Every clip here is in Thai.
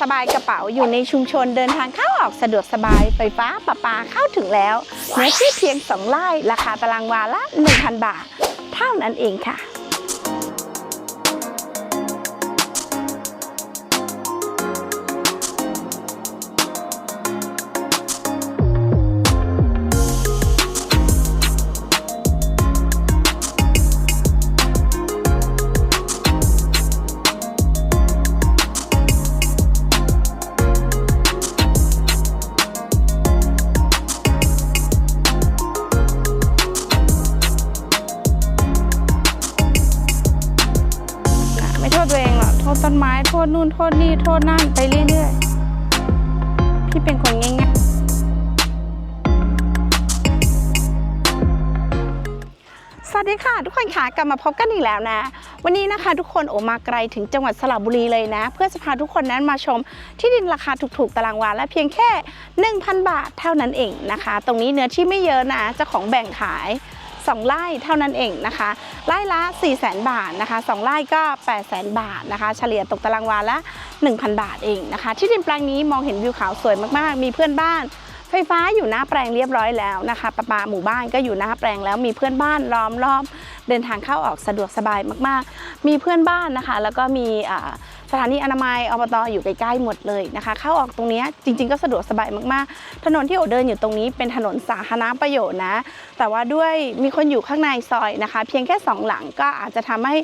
สบายกระเป๋าอยู่ในชุมชนเดินทางเข้าออกสะดวกสบายไฟฟ้าประปาเข้าถึงแล้วเนื้อที่เพียง 2 ไร่ ราคาตารางวาละ 1,000 บาท เท่านั้นเองค่ะ ษตัวเองหรอกโทษต้นไม้โทษนู่นโทษนี่โทษนั่นไปเรื่อยๆพี่เป็นคนง่ายๆสวัสดีค่ะ ทุกคนค่ะกลับมาพบกันอีกแล้วนะ วันนี้นะคะ ทุกคนโอมาไกลถึงจังหวัดสระบุรีเลยนะ เพื่อจะพาทุกคนนั้นมาชมที่ดินราคาถูกๆตารางวาและเพียงแค่ 1,000 บาทเท่านั้นเองนะคะ ตรงนี้เนื้อที่ไม่เยอะนะเจ้าของแบ่งขาย 2 ไร่เท่านั้นเองนะคะ ไร่ละ 4 0 0 0 0 บาทนะคะ 2 ไร่ก็8 0 0 0 0 0 บาทนะคะ เฉลี่ยตกตารางวาละ 1,000 บาทเองนะคะ ที่ดินแปลงนี้มองเห็นวิวเขาสวยมากๆ มีเพื่อนบ้าน ไฟฟ้าอยู่หน้าแปลงเรียบร้อยแล้วนะคะประปาหมู่บ้านก็อยู่หน้าแปลงแล้วมีเพื่อนบ้านล้อมรอบ เดินทางเข้าออกสะดวกสบายมากๆ มีเพื่อนบ้านนะคะ แล้วก็มีสถานีอนามัยอบตอยู่ใกล้ๆหมดเลยนะคะ เข้าออกตรงนี้จริง ๆ ก็สะดวกสบายมากๆ ถนนที่โอเดินอยู่ตรงนี้เป็นถนนสาธารณประโยชน์นะ แต่ว่าด้วยมีคนอยู่ข้างในซอยนะคะ เพียงแค่สองหลังก็อาจจะทำให้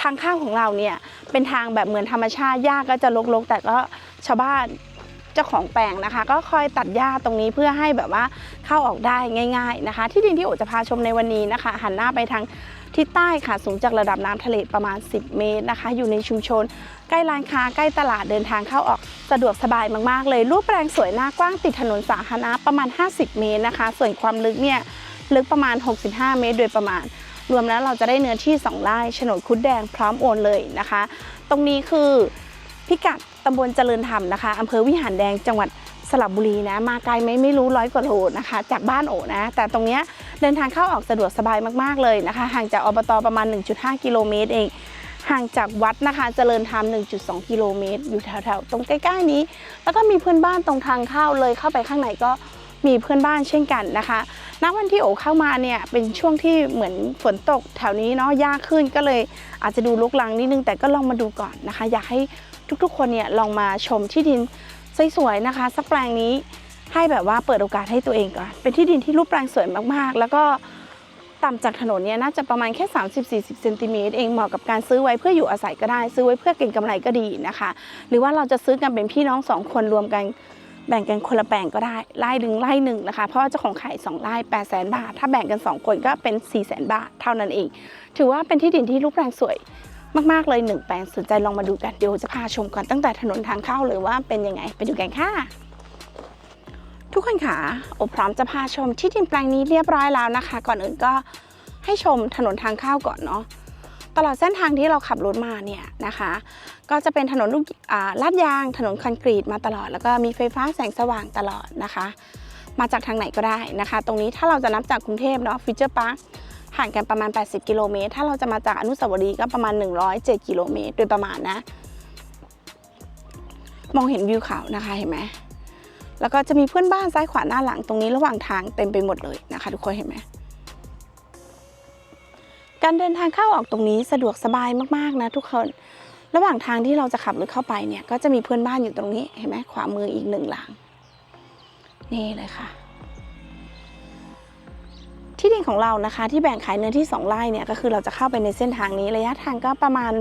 ทางเข้าของเราเนี่ยเป็นทางแบบเหมือนธรรมชาติหญ้ากก็จะรกๆ แต่ก็ชาวบ้าน จ้าของแปลงนะคะ ก็คอยตัดหญ้าตรงนี้เพื่อให้แบบว่าเข้าออกได้ง่าย ๆนะคะ ที่ดินที่โอจะพาชมในวันนี้นะคะ หันหน้าไปทางทิศใต้ค่ะสูงจากระดับน้ำทะเลประมาณ 10 เมตรนะคะ อยู่ในชุมชน ใกล้ร้านค้าใกล้ตลาดเดินทางเข้าออกสะดวกสบายมากๆ เลยรูปแปลงสวยหน้ากว้างติดถนนสาธารณะประมาณ 50 เมตรนะคะ ส่วนความลึกเนี่ยลึกประมาณ 65 เมตร โดยประมาณ รวมแล้วเราจะได้เนื้อที่ 2 ไร่โฉนดคุดแดงพร้อมโอนเลยนะคะ ตรงนี้คือพิกัด ตำบลเจริญธรรมนะคะอำเภอวิหารแดงจังหวัดสระบุรีนะมาไกลไหมไม่รู้ร้อยกว่าโลนะคะ จากบ้านโอนะ แต่ตรงเนี้ยเดินทางเข้าออกสะดวกสบายมากๆเลยนะคะ ห่างจากอบตประมาณ 1.5 กิโลเมตรเอง ห่างจากวัดนะคะเจริญธรรม 1.2 กิโลเมตร อยู่แถวๆ ตรงใกล้ๆนี้ แล้วก็มีเพื่อนบ้านตรงทางเข้าเลยเข้าไปข้างในก็ มีเพื่อนบ้านเช่นกันนะคะ ณ วันที่โอเข้ามาเนี่ยเป็นช่วงที่เหมือนฝนตกแถวนี้เนาะยากขึ้นก็เลยอาจจะดูลุกลังนิดนึง แต่ก็ลองมาดูก่อนนะคะ อยากให้ทุกๆ คนเนี่ยลองมาชมที่ดินสวยๆนะคะสักแปลงนี้ให้แบบว่าเปิดโอกาสให้ตัวเองก่อน เป็นที่ดินที่รูปแปลงสวยมากๆ แล้วก็ต่ำจากถนนเนี่ยน่าจะประมาณแค่ 30-40เซนติเมตรเองเหมาะกับการซื้อไว้เพื่ออยู่อาศัยก็ได้ ซื้อไว้เพื่อเก็งกำไรก็ดีนะคะ หรือว่าเราจะซื้อกันเป็นพี่น้องสองคนรวมกัน แบ่งกันคนละแปลงก็ได้ไร่หนึ่งไร่หนึ่งนะคะ เพราะว่าเจ้าของขาย2ไร่8 0 0แสนบาท ถ้าแบ่งกัน 2 คนก็เป็น4 0 0แสนบาทเท่านั้นเอง ถือว่าเป็นที่ดินที่รูปแปลงสวยมาก ๆ เลยหนึ่งแปลงสนใจลองมาดูกัน เดี๋ยวจะพาชมก่อนตั้งแต่ถนนทางเข้าเลยว่าเป็นยังไง ไปดูกันค่ะ ทุกคนค่ะโอพร้อมจะพาชมที่ดินแปลงนี้เรียบร้อยแล้วนะคะ ก่อนอื่นก็ให้ชมถนนทางเข้าก่อนเนาะ ตลอดเส้นทางที่เราขับรถมาเนี่ยนะคะ ก็จะเป็นถนนลูกอ่าลาดยาง ถนนคอนกรีตมาตลอด แล้วก็มีไฟฟ้าแสงสว่างตลอดนะคะ มาจากทางไหนก็ได้นะคะ ตรงนี้ถ้าเราจะนับจากกรุงเทพเนาะฟิวเจอร์พาร์คห่างกันประมาณ 80 กิโลเมตร ถ้าเราจะมาจากอนุสาวรีย์ก็ประมาณ 107 กิโลเมตร โดยประมาณนะ มองเห็นวิวเขานะคะเห็นไหมแล้วก็จะมีเพื่อนบ้านซ้ายขวาหน้าหลังตรงนี้ระหว่างทางเต็มไปหมดเลยนะคะ ทุกคนเห็นไหม การเดินทางเข้าออกตรงนี้สะดวกสบายมากๆนะทุกคน ระหว่างทางที่เราจะขับรถเข้าไปเนี่ย ก็จะมีเพื่อนบ้านอยู่ตรงนี้เห็นไหมขวามืออีกหนึ่งหลัง นี่เลยค่ะ ที่ดินของเรานะคะ ที่แบ่งขายเนื้อที่สองไร่เนี่ยก็คือเราจะเข้าไปในเส้นทางนี้ระยะทางก็ประมาณ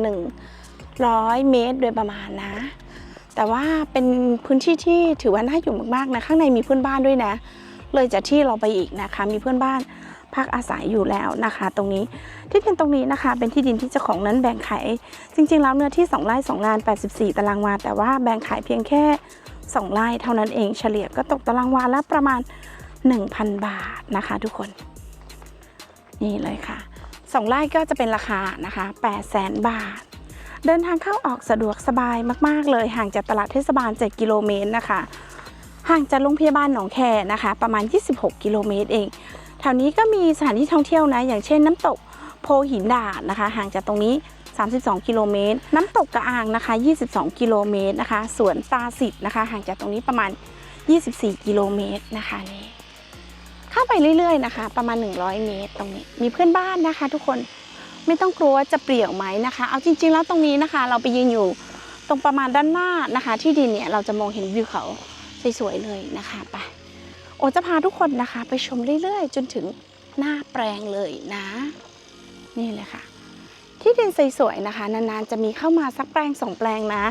100 เมตรโดยประมาณนะ แต่ว่าเป็นพื้นที่ที่ถือว่าน่าอยู่มากๆนะข้างในมีเพื่อนบ้านด้วยนะ เลยจากที่เราไปอีกนะคะ มีเพื่อนบ้าน พักอาศัยอยู่แล้วนะคะ ตรงนี้ที่ดินตรงนี้นะคะ เป็นที่ดินที่เจ้าของนั้นแบ่งขายจริง ๆ แล้วเนื้อที่ 2ไร่2งาน 84 ตารางวา แต่ว่าแบ่งขายเพียงแค่ 2ไร่เท่านั้นเองเฉลี่ยก็ตกตารางวาละประมาณ 1,000 บาทนะคะ ทุกคน นี่เลยค่ะ2ไร่ก็จะเป็นราคานะคะ8 0 0 0 0 0 บาทเดินทางเข้าออกสะดวกสบายมากๆ เลยห่างจากตลาดเทศบาล 7 กิโลเมตรนะคะ ห่างจากโรงพยาบาลหนองแคนะคะ ประมาณ 26 กิโลเมตรเอง แถวนี้ก็มีสถานที่ท่องเที่ยวนะ อย่างเช่นน้ำตกโพหินดาดนะคะ ห่างจากตรงนี้ 32 กิโลเมตร น้ำตกกระอางนะคะ 22 กิโลเมตรนะคะ สวนตาสิทธ์นะคะ ห่างจากตรงนี้ประมาณ 24 กิโลเมตรนะคะนี่เข้าไปเรื่อยๆนะคะ ประมาณ 100 เมตรตรงนี้ มีเพื่อนบ้านนะคะ ทุกคน ไม่ต้องกลัวว่าจะเปลี่ยวไหมนะคะ เอาจริง ๆ แล้วตรงนี้นะคะ เราไปยืนอยู่ตรงประมาณด้านหน้านะคะ ที่ดินเนี่ยเราจะมองเห็นวิวเขาสวยๆเลยนะคะไป โอจะพาทุกคนนะคะ ไปชมเรื่อยๆ จนถึงหน้าแปลงเลยนะ นี่เลยค่ะ ที่ดินสวยๆนะคะ นานๆจะมีเข้ามาสักแปลงสองแปลงนะ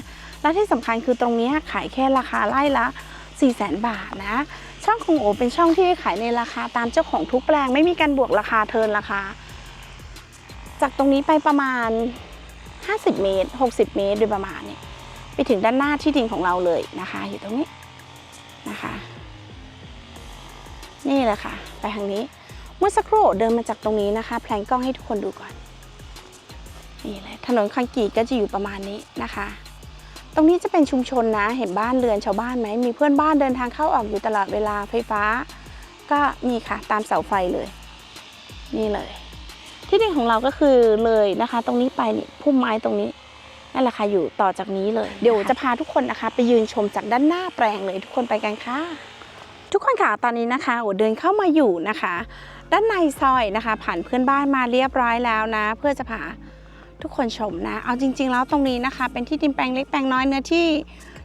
และที่สำคัญคือตรงนี้ขายแค่ราคาไร่ละ 4 0 0 0 0 0 บาทนะ ช่องของโอเป็นช่องที่ขายในราคาตามเจ้าของทุกแปลงไม่มีการบวกราคาเทินราคา จากตรงนี้ไปประมาณ 50 เมตร 60 เมตรโดยประมาณเนี่ยไปถึงด้านหน้าที่ดินของเราเลยนะคะ อยู่ตรงนี้นะคะ นี่แหละค่ะ ไปทางนี้ เมื่อสักครู่เดินมาจากตรงนี้นะคะ แพลงกล้องให้ทุกคนดูก่อน นี่เลยถนนคอนกรีตก็จะอยู่ประมาณนี้นะคะ ตรงนี้จะเป็นชุมชนนะ เห็นบ้านเรือนชาวบ้านไหม มีเพื่อนบ้านเดินทางเข้าออกอยู่ตลอดเวลาไฟฟ้า ก็มีค่ะตามเสาไฟเลย นี่เลย ที่ดินของเราก็คือเลยนะคะ ตรงนี้ไปนี่พุ่มไม้ตรงนี้นั่นแหละค่ะอยู่ต่อจากนี้เลย เดี๋ยวจะพาทุกคนนะคะ ไปยืนชมจากด้านหน้าแปลงเลยทุกคนไปกันค่ะ ทุกคนค่ะตอนนี้นะคะโอเดินเข้ามาอยู่นะคะ ด้านในซอยนะคะ ผ่านเพื่อนบ้านมาเรียบร้อยแล้วนะ เพื่อจะพาทุกคนชมนะ เอาจริง ๆ แล้วตรงนี้นะคะ เป็นที่ดินแปลงเล็กแปลงน้อยเนื้อที่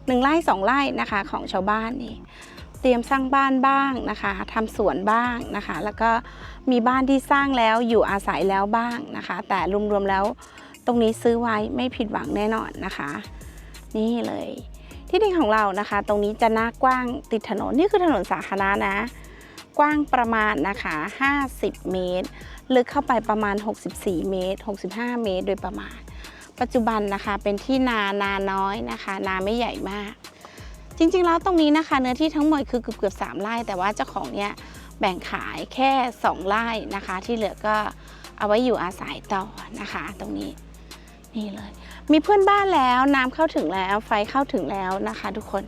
หนึ่งไร่สองไร่นะคะ ของชาวบ้านนี่เตรียมสร้างบ้านบ้างนะคะทำสวนบ้างนะคะ แล้วก็มีบ้านที่สร้างแล้วอยู่อาศัยแล้วบ้างนะคะ แต่รวมๆแล้วตรงนี้ซื้อไว้ไม่ผิดหวังแน่นอนนะคะ นี่เลย ที่ดินของเรานะคะ ตรงนี้จะหน้ากว้างติดถนนนี่คือถนนสาธารณะนะ กว้างประมาณนะคะ 50 เมตร ลึกเข้าไปประมาณ 64 เมตร 65 เมตร โดยประมาณ ปัจจุบันนะคะเป็นที่นานาน้อยนะคะ นาไม่ใหญ่มาก จริงๆแล้วตรงนี้นะคะ เนื้อที่ทั้งหมดคือเกือบเกือบสามไร่ แต่ว่าเจ้าของเนี่ยแบ่งขายแค่ 2ไร่นะคะ ที่เหลือก็เอาไว้อยู่อาศัยต่อนะคะ ตรงนี้ นี่เลย มีเพื่อนบ้านแล้วน้ำเข้าถึงแล้วไฟเข้าถึงแล้วนะคะทุกคน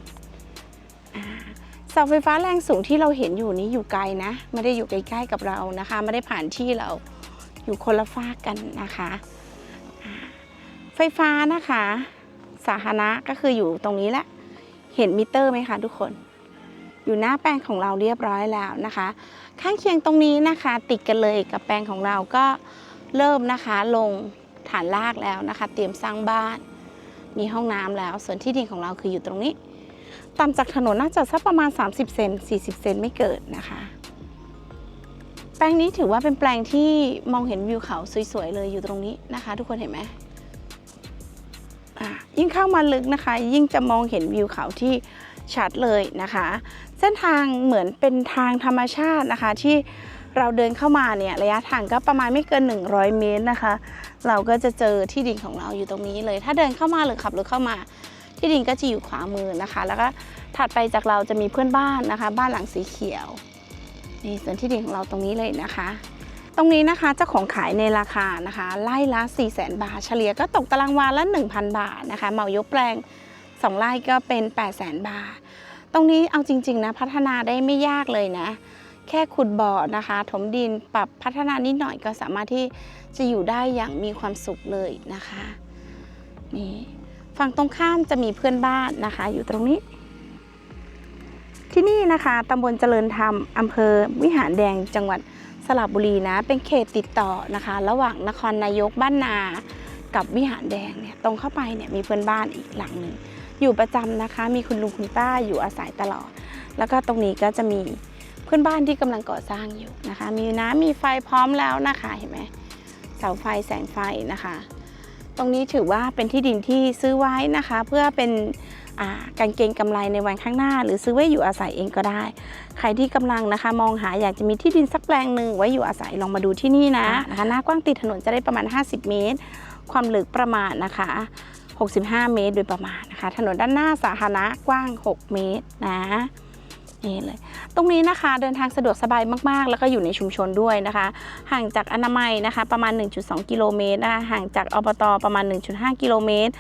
เสาไฟฟ้าแรงสูงที่เราเห็นอยู่นี้อยู่ไกลนะ ไม่ได้อยู่ใกล้ๆกับเรานะคะ ไม่ได้ผ่านที่เราอยู่คนละฟากกันนะคะ ไฟฟ้านะคะ สาธารณะก็คืออยู่ตรงนี้แหละ เห็นมิเตอร์ไหมคะทุกคน อยู่หน้าแปลงของเราเรียบร้อยแล้วนะคะ ข้างเคียงตรงนี้นะคะ ติดกันเลยกับแปลงของเราก็เริ่มนะคะลง ฐานรากแล้วนะคะ เตรียมสร้างบ้าน มีห้องน้ำแล้ว ส่วนที่ดินของเราคืออยู่ตรงนี้ต่ำจากถนนน่าจะสักประมาณ 30 เซน40 เซนไม่เกิดนะคะ แปลงนี้ถือว่าเป็นแปลงที่มองเห็นวิวเขาสวยๆเลยอยู่ตรงนี้นะคะ ทุกคนเห็นไหมยิ่งเข้ามาลึกนะคะ ยิ่งจะมองเห็นวิวเขาที่ชัดเลยนะคะ เส้นทางเหมือนเป็นทางธรรมชาตินะคะที่ เราเดินเข้ามาเนี่ยระยะทางก็ประมาณไม่เกิน 100 เมตรนะคะ เราก็จะเจอที่ดินของเราอยู่ตรงนี้เลย ถ้าเดินเข้ามาหรือขับรถเข้ามา ที่ดินก็จะอยู่ขวามือนะคะ แล้วก็ถัดไปจากเราจะมีเพื่อนบ้านนะคะ บ้านหลังสีเขียวนี่ส่วนที่ดินของเราตรงนี้เลยนะคะ ตรงนี้นะคะเจ้าของขายในราคานะคะไล่ละ 4 0 0 0 0 0 บาท เฉลี่ยก็ตกตารางวาละ 1,000 บาทนะคะเหมายกแปลง 2ไร่ก็เป็น 8 0 0 0 0 0 บาท ตรงนี้เอาจริง ๆ นะ พัฒนาได้ไม่ยากเลยนะ แค่ขุดบ่อนะคะ ถมดินปรับพัฒนานิดหน่อยก็สามารถที่จะอยู่ได้อย่างมีความสุขเลยนะคะนี่ฝั่งตรงข้ามจะมีเพื่อนบ้านนะคะ อยู่ตรงนี้ ที่นี่นะคะตำบลเจริญธรรมอำเภอวิหารแดงจังหวัดสระบุรีนะเป็นเขตติดต่อนะคะ ระหว่างนครนายกบ้านนา กับวิหารแดงเนี่ยตรงเข้าไปเนี่ยมีเพื่อนบ้านอีกหลังหนึ่งอยู่ประจำนะคะ มีคุณลุงคุณป้าอยู่อาศัยตลอด แล้วก็ตรงนี้ก็จะมี เพื่อนบ้านที่กำลังก่อสร้างอยู่นะคะ มีน้ำมีไฟพร้อมแล้วนะคะเห็นไหมเสาไฟแสงไฟนะคะ ตรงนี้ถือว่าเป็นที่ดินที่ซื้อไว้นะคะ เพื่อเป็นการเก็งกำไรในวันข้างหน้า หรือซื้อไว้อยู่อาศัยเองก็ได้ ใครที่กำลังนะคะ มองหาอยากจะมีที่ดินสักแปลงหนึ่งไว้อยู่อาศัยลองมาดูที่นี่นะนะคะหน้ากว้างติดถนนจะได้ประมาณ 50 เมตร ความลึกประมาณนะคะ 65 เมตรโดยประมาณนะคะ ถนนด้านหน้าสาธารณะกว้าง 6 เมตรนะ นี่เลย ตรงนี้นะคะเดินทางสะดวกสบายมากๆ แล้วก็อยู่ในชุมชนด้วยนะคะ ห่างจากอนามัยนะคะ ประมาณ 1.2 กิโลเมตรนะคะห่างจากอบตประมาณ 1.5 กิโลเมตร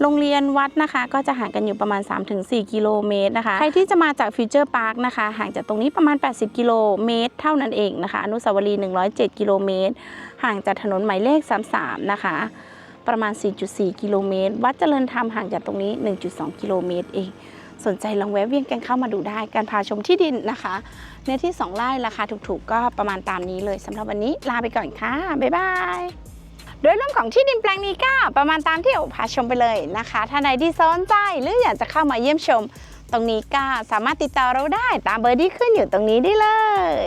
โรงเรียนวัดนะคะ ก็จะห่างกันอยู่ประมาณ 3-4 กิโลเมตรนะคะ ใครที่จะมาจากฟิวเจอร์พาร์คนะคะ ห่างจากตรงนี้ประมาณ 80 กิโลเมตร เท่านั้นเองนะคะ อนุสาวรีย์ 107 กิโลเมตร ห่างจากถนนหมายเลข 33 นะคะ ประมาณ 4.4 กิโลเมตร วัดเจริญธรรมห่างจากตรงนี้ 1.2 กิโลเมตรเอง สนใจลองแวะเวียนกันเข้ามาดูได้การพาชมที่ดินนะคะเนื้อที่ 2ไร่ราคาถูกๆ ก็ประมาณตามนี้เลยสำหรับวันนี้ลาไปก่อนค่ะ บ๊ายบายโดยรวมของที่ดินแปลงนี้ก็ประมาณตามที่เราพาชมไปเลยนะคะ ถ้าใดที่สนใจหรืออยากจะเข้ามาเยี่ยมชม ตรงนี้ก็สามารถติดต่อเราได้ตามเบอร์ที่ขึ้นอยู่ตรงนี้ได้เลย